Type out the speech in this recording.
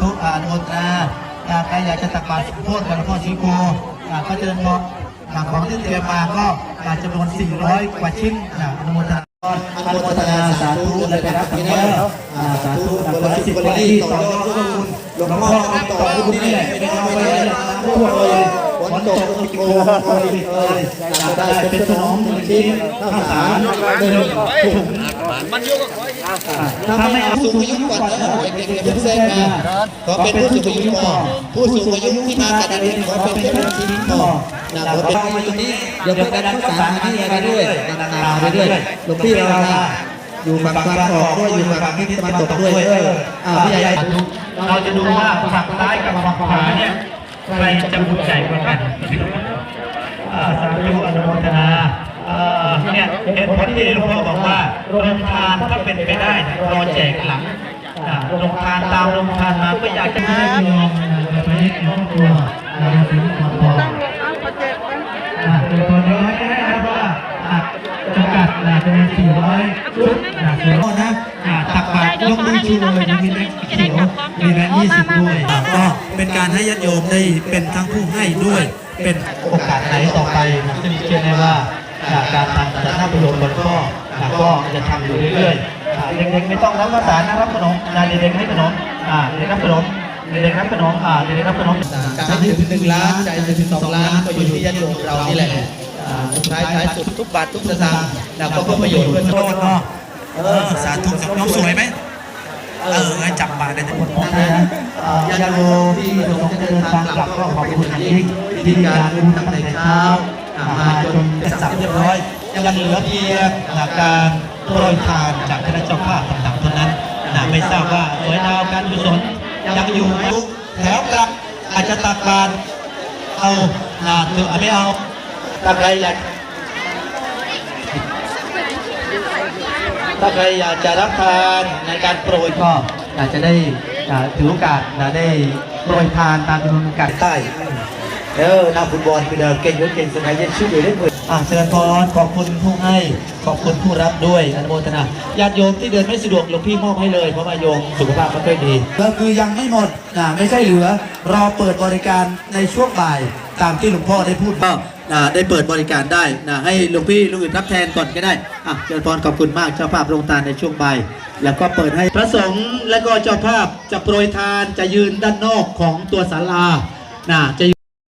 ธุอานุโมทนาใครอยากจะตักบาตรสมโพธิกับหลวงพ่อศรีโกก็เชิญพออ่าของที่เตรียมมาก็อาจำนวน 400 กว่าชิ้นอ่าอนุโมทนาอนุโมทนาสาธุและไปรับกันแล้วอ่าสาธุคนละสิบคนละที่ต่อยอดก็คุณหลวงพ่อต่อคุณนี่แหละไม่เอาไปเลยทั่วเลยฝนตกก็โกงไปเลยได้เป็นขนมหนึ่งชิ้นข้าวสารหนึ่งถุง มันยกก็ขอให้ถ้าไม่เอาผู้สูงอายุก่อนนะเด็กๆอย่าเพิ่งแทรกมาขอเป็นผู้สูงอายุก่อนผู้สูงอายุที่มากับเด็กขอเป็นเจ้าหน้าที่ก่อนนะขอเป็นผู้สูงอายุเดี๋ยวไปดันสารที่ไปด้วยดันตามไปด้วยหลวงพี่เราอยู่ฝั่งตะวันออกด้วยอยู่ฝั่งทิศตะวันตกด้วยเอออ่าพี่ใหญ่เราจะดูว่าฝั่งซ้ายกับฝั่งขวาเนี่ยใครจะบุญใหญ่กว่ากันสาธุอนุโมทนาเนี่ยเหตุผลที่หลวงพ่อบอกว่า โรงทานถ้าเป็นไปได้รอแจกหลังโรงทานตามโรงทานมาก็อยากจะให้โยมไปให้ครอบครัวเราถึงขอบคุณอ่าเดี๋ยวตอนนี้ให้นะครับว่าอ่าจำกัดนะจำนวน400ชุดนะสี่ร้อยนะอ่าตักบาตรยกมือชูเลยมีแบงค์เขียวมีแบงค์ยี่สิบด้วยอ่าก็เป็นการให้ญาติโยมได้เป็นทั้งผู้ให้ด้วยเป็นโอกาสไหนต่อไปนะซึ่งเชื่อแน่ว่า การทำแต่ถ้าประโยชน์บนข้ออ่าก็จะทำอยู่เรื่อยๆอ่าเด็กๆไม่ต้องรับข้าวสารนะรับขนมนะเด็กๆให้ขนมอ่าเด็กๆรับขนมเด็กๆรับขนมอ่าเด็กๆรับขนมใจถึงหนึ่งล้านใจถึงสองล้านก็อยู่ที่ญาติโยมเรานี่แหละอ่าสุดท้ายท้ายสุดทุกบาททุกสตางค์เราก็เพื่อประโยชน์เพื่อโทโทษษเนาะเอเอออสาธุสาธุน้องสวยไหมเออให้จับบาตรได้ทั้งหมดนะญาติโยมที่ประสงค์จะเดินทางกลับก็ขอบคุณอย่างยิ่งที่การบุญตั้งแต่เช้าอ่า มาจนเสับเรียบร้อยยังเหลือเพียงการโปรยทานจากคณะเจ้าภาพต่างๆเท่านั้นนะไม่ทราบว่าสวยดาวการกุศลยังอยู่ไหมแถวกลับอาจจะตักบาตรเอานาหรือไม่เอาตักใครอยากถ้าใครอยากจะรับทานในการโปรยก็อากจะได้ถือโอกาสนะได้โปรยทานตามจำนวนการใต้ เออนักฟุตบอลคือเดิมเก่งหรือเก่งสมัยเย็นชื่ออยู่ได้เพื่อนอ่าเชิญพรขอบคุณผู้ให้ขอบคุณผู้รับด้วยอนุโมทนาญาติโยมที่เดินไม่สะดวกหลวงพี่มอบให้เลยเพราะว่าโยมสุขภาพไม่ค่อยดีก็คือยังไม่หมดนะไม่ใช่เหลือรอเปิดบริการในช่วงบ่าย ตามที่หลวงพ่อได้พูดก็นะได้เปิดบริการได้นะให้หลวงพี่ลุงอื่นรับแทนก่อนก็ได้อะเชิญพรขอบคุณมากเจ้าภาพโรงทานในช่วงบ่ายแล้วก็เปิดให้พระสงฆ์และก็เจ้าภาพจะโปรยทานจะยืนด้านนอกของตัวศาลานะจะ